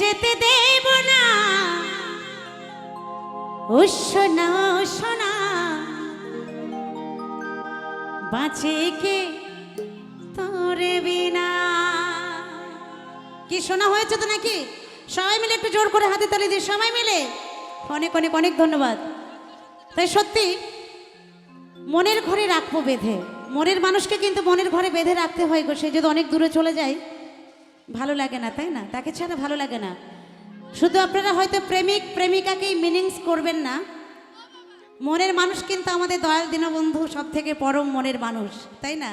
যেতে দেব না। ও সোনা বাঁচে কে তোরে বিনা? কি শোনা হয়েছে তো নাকি? সবাই মিলে একটু জোর করে হাতে তালি দিয়ে সবাই মিলে? অনেক অনেক অনেক ধন্যবাদ। তাই সত্যি, মনের ঘরে রাখব বেঁধে। মনের মানুষকে কিন্তু মনের ঘরে বেঁধে রাখতে হয় গো, সে যদি অনেক দূরে চলে যায় ভালো লাগে না, তাই না? তাকে ছাড়া ভালো লাগে না। শুধু আপনারা হয়তো প্রেমিক, প্রেমিকাকেই মিনিংস করবেন না। মনের মানুষ কিন্তু আমাদের দয়াল দীনবন্ধু সব থেকে পরম মনের মানুষ, তাই না?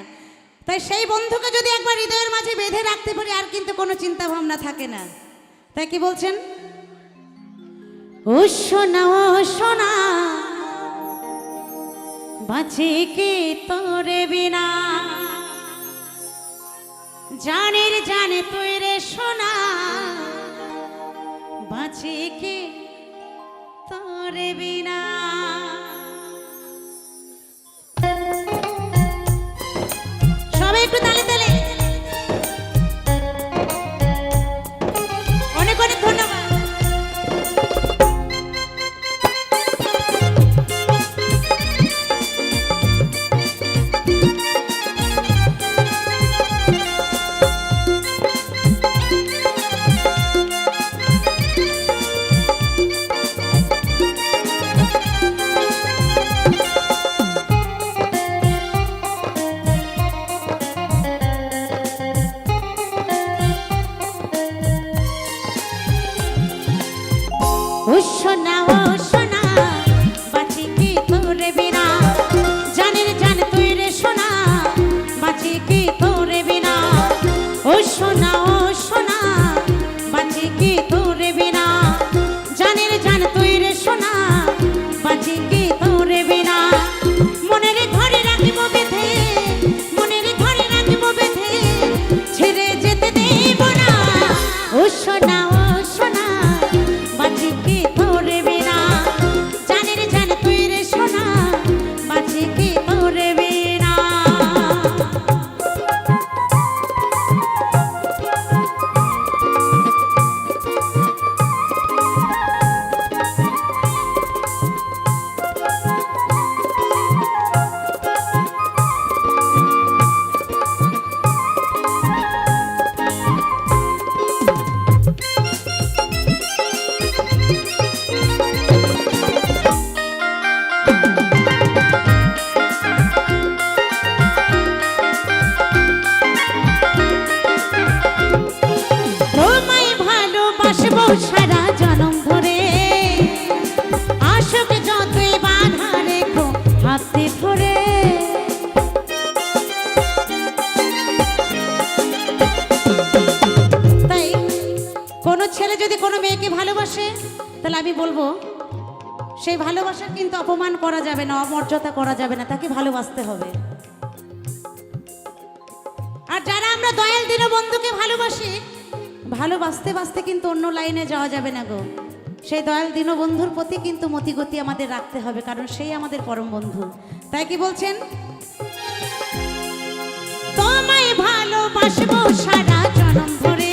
তাই সেই বন্ধুকে যদি একবার হৃদয়ের মাঝে বেঁধে রাখতে পারি, আর কিন্তু কোনো চিন্তা ভাবনা থাকে না। তাই কি বলছেন? বাঁচে কে তোরে বিনা? জানের জানে তুই রে সোনা। বাঁচে কে? তোরে বিনা। তাহলে আমি বলব, সেই ভালোবাসার কিন্তু অপমান করা যাবে না, অমর্যাদা করা যাবে না, তাকে ভালোবাসতে হবে। আর যারা আমরা দয়াল দিন বন্ধুকে ভালোবাসি, ভালোবাসতে বাসতে কিন্তু অন্য লাইনে যাওয়া যাবে না গো। সেই দয়াল দিন বন্ধুর প্রতি কিন্তু মতিগতি আমাদের রাখতে হবে, কারণ সেই আমাদের পরম বন্ধু। তাই কি বলছেন? তোমায় ভালোবাসবো সারা জনম ধরে।